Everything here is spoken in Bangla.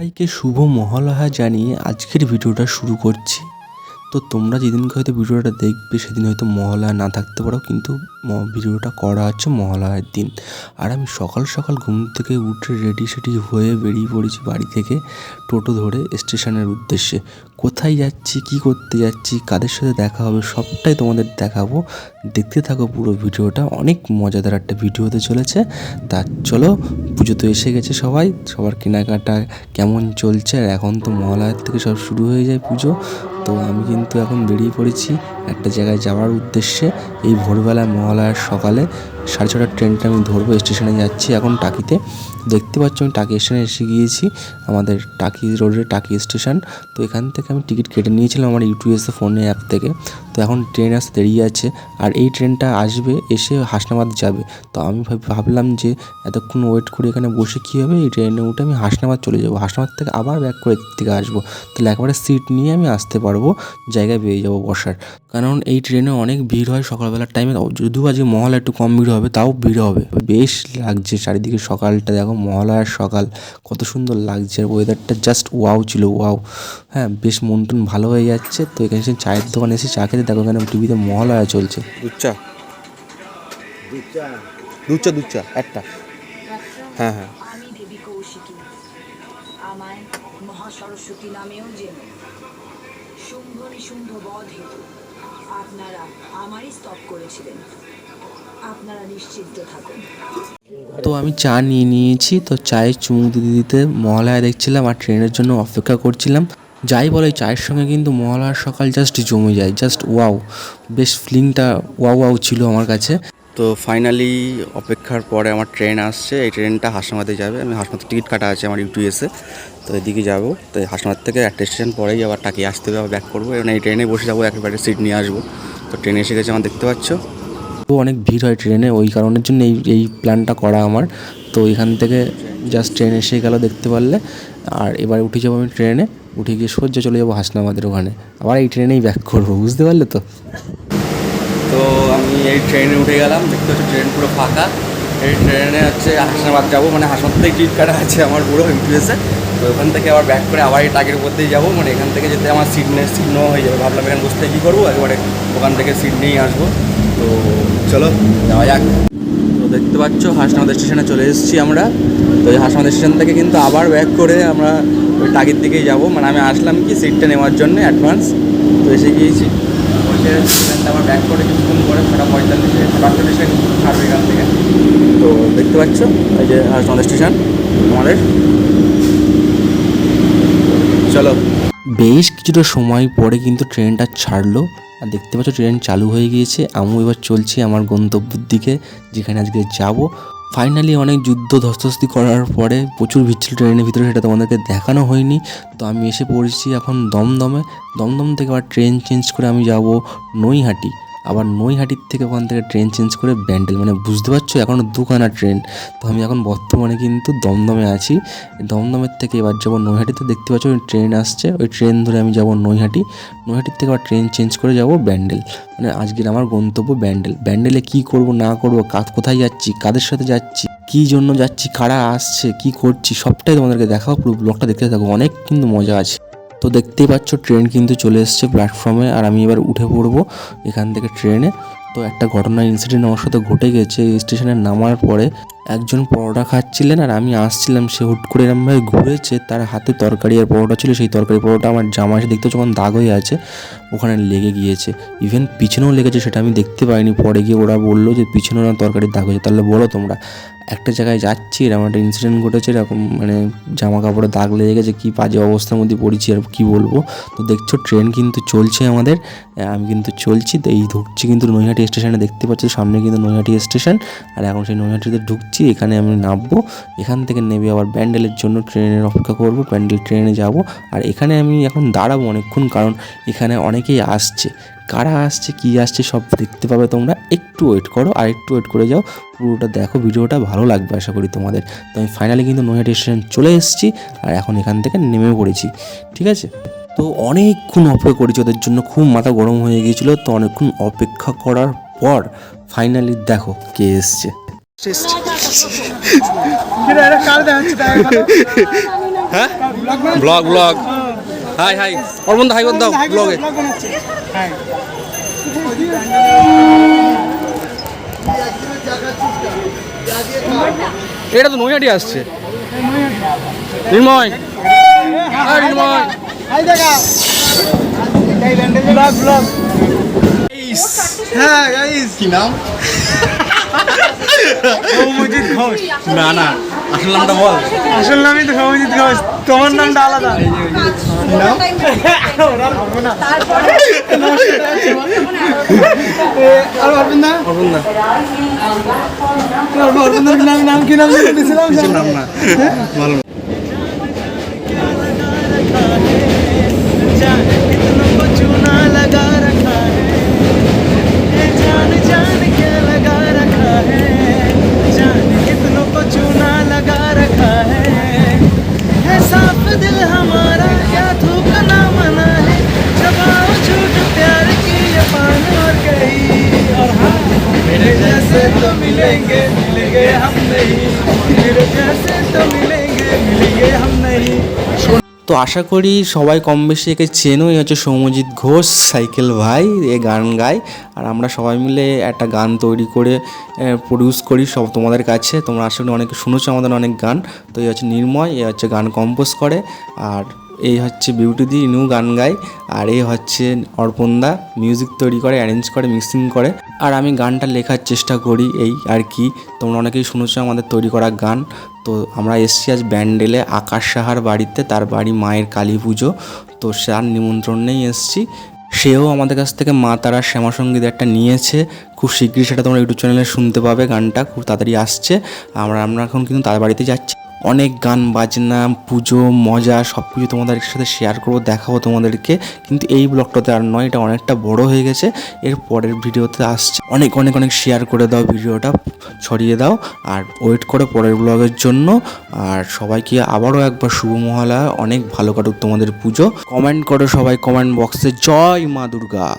সবাইকে শুভ মহালয়া জানিয়ে আজকের ভিডিওটা শুরু করছি। তো তোমরা যেদিনকে হয়তো ভিডিওটা দেখবে, সেদিন হয়তো মহালয়া না থাকতে পারো, কিন্তু ভিডিওটা করা হচ্ছে মহালয়ার দিন। আর আমি সকাল সকাল ঘুম থেকে উঠে রেডি সেডি হয়ে বেরিয়ে পড়েছি বাড়ি থেকে টোটো ধরে স্টেশনের উদ্দেশ্যে। কোথায় যাচ্ছি, কি করতে যাচ্ছি, কাদের সাথে দেখা হবে, সবটাই তোমাদের দেখাবো। দেখতে থাকো পুরো ভিডিওটা, অনেক মজাদার একটা ভিডিও হতে চলেছে। তা চলো পুজো তো এসে গেছে সবাই। সবার কেনাকাটা কেমন চলছে আর এখন তো মহালয়ার থেকে সব শুরু হয়ে যায় পুজো। তো আমি কিন্তু এখন বেরিয়ে পড়েছি একটা জায়গায় যাওয়ার উদ্দেশ্যে এই ভোরবেলা মহালয়ার সকালে সাড়ে ছটার ট্রেনটা আমি ধরবো, স্টেশনে যাচ্ছি এখন টাকিতে। দেখতে পাচ্ছ আমি টাকি স্টেশনে এসে গিয়েছি, আমাদের টাকি রোডের টাকি স্টেশন। তো এখান থেকে আমি টিকিট কেটে নিয়েছিলাম আমার ইউটিএসএ ফোনে অ্যাপ থেকে। তো এখন ট্রেন আসতে দেরি আছে, আর এই ট্রেনটা আসবে, এসে হাসনাবাদ যাবে। তো আমি ভাব- ভাবলাম যে এতক্ষণ ওয়েট করে এখানে বসে কী হবে? এই ট্রেনে উঠে আমি হাসনাবাদ চলে যাব। হাসনাবাদ থেকে আবার ব্যাক করে থেকে আসব। তাহলে একবারে সিট নিয়ে আমি আসতে পারব, জায়গায় পেয়ে যাব বসার। কারণ এই ট্রেনে অনেক ভিড় হয় সকালবেলার টাইমে যদিও আজকে মহলা একটু কম ভিড় হবে তাও ভিড় হবে। বেশ লাগছে চারিদিকে সকালটা দেখো মহালয়ার সকাল। কত সুন্দর লাগছে আর ওয়েদারটা জাস্ট ওয়াও ছিল ওয়াও হ্যাঁ বেশ মন টন ভালো হয়ে যাচ্ছে। তো এখানে এসে চায়ের দোকানে এসে চা খেতে দেখো এখানে টিভিতে মহালয়া চলছে। দুধ চা। দুধ চা দুধ চা একটা। হ্যাঁ হ্যাঁ। আমি আমায় মহাসরস্বতী নামেও শুম্ভ নিশুম্ভ বধ হেতু। তো আমি চা নিয়ে নিয়েছি, তো চায়ের চুমুক দিতে দিতে মহালয়া দেখছিলাম আর ট্রেনের জন্য অপেক্ষা করছিলাম। যাই বলে চায়ের সঙ্গে কিন্তু মহালয়ার সকাল জাস্ট জমে যায় জাস্ট ওয়াও বেশ ফিলিংটা ওয়াও ওয়াও ছিল আমার কাছে। তো ফাইনালি অপেক্ষার পরে আমার ট্রেন আসছে। এই ট্রেনটা হাসনাবাদে যাবে। আমি হাসনাবাদ টিকিট কাটা আছে আমার ইউটিএসে তো এদিকে যাব। তো হাসনাবাদ থেকে একটা স্টেশন পরেই আবার টাকি আসতে হবে, আবার ব্যাক করব। এবং এই ট্রেনে বসে যাব, একেবারে সিট নিয়ে আসব। তো ট্রেন এসে গেছে আমার, দেখতে পাচ্ছ? তো অনেক ভিড় হয় ট্রেনে ওই কারণের জন্য এই এই প্ল্যানটা করা আমার। তো এখান থেকে জাস্ট ট্রেন এসে গেল দেখতে পারলে। আর এবার উঠে যাব আমি ট্রেনে উঠে গিয়ে সোজা চলে যাব হাসনাবাদের ওখানে। আবার এই ট্রেনেই ব্যাক করব, বুঝতে পারলে তো? তো আমি এই ট্রেনে উঠে গেলাম, দেখতে পাচ্ছি ট্রেন পুরো ফাঁকা। এই ট্রেনে হচ্ছে হাসনাবাদ যাব মানে হাসনাবাদ থেকে টিকিট কাটা আছে আমার পুরো ইউপিএসে তো ওখান থেকে আবার ব্যাক করে আবার এই টাকের উপর দিয়ে যাব মানে এখান থেকে যেতে আমার সিট নে সিট নেওয়া হয়ে যাবে। ভাবলাম এখানে বসতে কী করব? একবারে ওখান থেকে সিট নিয়েই আসব। তো চলো, যাওয়া যাক। তো দেখতে পাচ্ছ, হাসনাবাদ স্টেশনে চলে এসেছি আমরা। তো হাসনাবাদ স্টেশন থেকে কিন্তু আবার ব্যাক করে আমরা ওই টাকির দিকেই যাব। মানে আমি আসলাম কি সিটটা নেওয়ার জন্য অ্যাডভান্স তো এসে গিয়েছি। ট্রেনটা আবার ব্যাক করে কিছুক্ষণ পরে ছটা পঁয়তাল্লিশে আটচল্লিশে ছাড়বে এখান থেকে তো দেখতে পাচ্ছ এই যে হাসনাবাদ স্টেশন আমাদের চলো বেশ কিছুটা সময় পরে কিন্তু ট্রেনটা ছাড়লো। আর দেখতে পাচ্ছ, ট্রেন চালু হয়ে গিয়েছে। আমিও এবার চলছি আমার গন্তব্যের দিকে, যেখানে আজকে যাব। ফাইনালি অনেক যুদ্ধ ধস্তস্তি করার পরে প্রচুর ভিচ্ছিল ট্রেনের ভিতরে সেটা তোমাদেরকে দেখানো হয়নি। তো আমি এসে পড়েছি এখন দমদমে। দমদম থেকে আবার ট্রেন চেঞ্জ করে আমি যাব নৈহাটি। আবার নৈহাটির থেকে ওখান থেকে ট্রেন চেঞ্জ করে ব্যান্ডেল মানে বুঝতে পারছ? এখনও দুখানা ট্রেন তো আমি এখন বর্তমানে কিন্তু দমদমে আছি। দমদমের থেকে এবার যাব নৈহাটিতে দেখতে পাচ্ছ, ওই ট্রেন আসছে। ওই ট্রেন ধরে আমি যাব নৈহাটি। নৈহাটির থেকে আবার ট্রেন চেঞ্জ করে যাব ব্যান্ডেল। মানে আজকের আমার গন্তব্য ব্যান্ডেল। ব্যান্ডেলে কি করব, না করব কাজ কোথায় যাচ্ছি, কাদের সাথে যাচ্ছি, কী জন্য যাচ্ছি, কারা আসছে, কি করছি, সবটাই তোমাদেরকে দেখাবো। পুরো ব্লগটা দেখতে থাকো। অনেক কিন্তু মজা আছে। তো দেখতেই পাচ্ছ, ট্রেন কিন্তু চলে এসছে প্ল্যাটফর্মে আর আমি এবার উঠে পড়ব এখান থেকে ট্রেনে। তো একটা ঘটনা ইনসিডেন্ট আমার সাথে ঘটে গেছে। স্টেশনে নামার পরে একজন পরোটা খাচ্ছিলেন আর আমি আসছিলাম। সে হুট করে এরমভাবে ঘুরেছে, তার হাতে তরকারি আর পরোটা ছিল। সেই তরকারি, পরোটা আমার জামা এসে দেখতে যখন দাগ হয়ে আছে, ওখানে লেগে গিয়েছে। ইভেন পিছনেও লেগেছে, সেটা আমি দেখতে পাইনি। পরে গিয়ে ওরা বলল যে, পিছনেও না তরকারির দাগ হয়েছে। তাহলে বলো তোমরা। একটা জায়গায় যাচ্ছি, এরকম একটা ইনসিডেন্ট ঘটেছে, এরকম মানে জামা কাপড়ে দাগ লেগে গেছে, কী বাজে অবস্থার মধ্যে পড়েছি আর কী বলব। তো দেখছ ট্রেন কিন্তু চলছে আমাদের আমি কিন্তু চলছি, তো এই ঢুকছি কিন্তু নৈহাটি স্টেশনে দেখতে পাচ্ছি সামনে কিন্তু নৈহাটি স্টেশন আর এখন সেই নৈহাটিতে ঢুকছি, এখানে আমি নামবো, এখান থেকে নেমে আবার ব্যান্ডেলের জন্য ট্রেনের অপেক্ষা করব ব্যান্ডেল ট্রেনে যাব, আর এখানে আমি এখন দাঁড়াবো অনেকক্ষণ, কারণ এখানে অনেকেই আসছে। কারা আসছে কী আসছে সব দেখতে পাবে তোমরা। একটু ওয়েট করো আর একটু ওয়েট করে যাও। পুরোটা দেখো ভিডিওটা ভালো লাগবে আশা করি তোমাদের। তো আমি ফাইনালি কিন্তু নৈহাটি স্টেশন চলে এসেছি আর এখন এখান থেকে নেমে পড়েছি ঠিক আছে? তো অনেকক্ষণ অপেক্ষা করেছি ওদের জন্য খুব মাথা গরম হয়ে গিয়েছিল তো অনেকক্ষণ অপেক্ষা করার পর ফাইনালি দেখো কে এসছে? হ্যাঁ? Vlog vlog. Hi hi. Arpan hi করে দাও ব্লগে এটা তো নৈহাটি আসছে। নির্ময়। হাই নির্ময়। হ্যাঁ কি নাম? সৌমজিৎ ঘোষ। না না আসল নামটা বল। আসল নামই তো সৌমজিৎ ঘোষ। তোমার নামটা আলাদা। নাম নাম কি নাম দিয়েছিলাম? নাম না। ভালো तो मिलेंगे मिलेंगे हम नहीं मेरे जैसे तो मिलेंगे मिलेंगे हम नहीं তো আশা করি সবাই কম বেশি একে চেনো এই হচ্ছে সৌমজিৎ ঘোষ সাইকেল ভাই এ গান গায় আর আমরা সবাই মিলে একটা গান তৈরি করে প্রডিউস করি সব তোমাদের কাছে তোমরা আশা করি অনেকে শুনেছো আমাদের অনেক গান তো এই হচ্ছে নির্ময় এ হচ্ছে গান কম্পোজ করে আর এই হচ্ছে বিউটি দি ইনু গান গায় আর এই হচ্ছে অর্পণদা মিউজিক তৈরি করে অ্যারেঞ্জ করে মিক্সিং করে। আর আমি গানটা লেখার চেষ্টা করি এই আর কি। তোমরা অনেকেই শুনেছো আমাদের তৈরি করা গান। তো আমরা এসছি আজ ব্যান্ডেলে আকাশ সাহার বাড়িতে, তার বাড়ি মায়ের কালী পুজো। তো তার নিমন্ত্রণেই এসছি। সেও আমাদের কাছ থেকে মা তারা শ্যামাসঙ্গীত একটা নিয়েছে। খুব শীঘ্রই সেটা তোমরা ইউটিউব চ্যানেলে শুনতে পাবে গানটা, খুব তাড়াতাড়ি আসছে। আমরা আমরা এখন কিন্তু তার বাড়িতে যাচ্ছি। অনেক গান, বাজনা, পুজো, মজা সব কিছু তোমাদের সাথে শেয়ার করব, দেখাবো তোমাদেরকে। কিন্তু এই ব্লগটাতে আর নয়, এটা অনেকটা বড় হয়ে গেছে। এর পরের ভিডিওতে আসছে। অনেক অনেক অনেক শেয়ার করে দাও ভিডিওটা, ছড়িয়ে দাও। আর ওয়েট করো পরের ব্লগের জন্য। আর সবাইকে আবারও একবার শুভ মহালয়া। অনেক ভালো কাটুক তোমাদের পুজো। কমেন্ট করো সবাই কমেন্ট বক্সে জয় মা দুর্গা।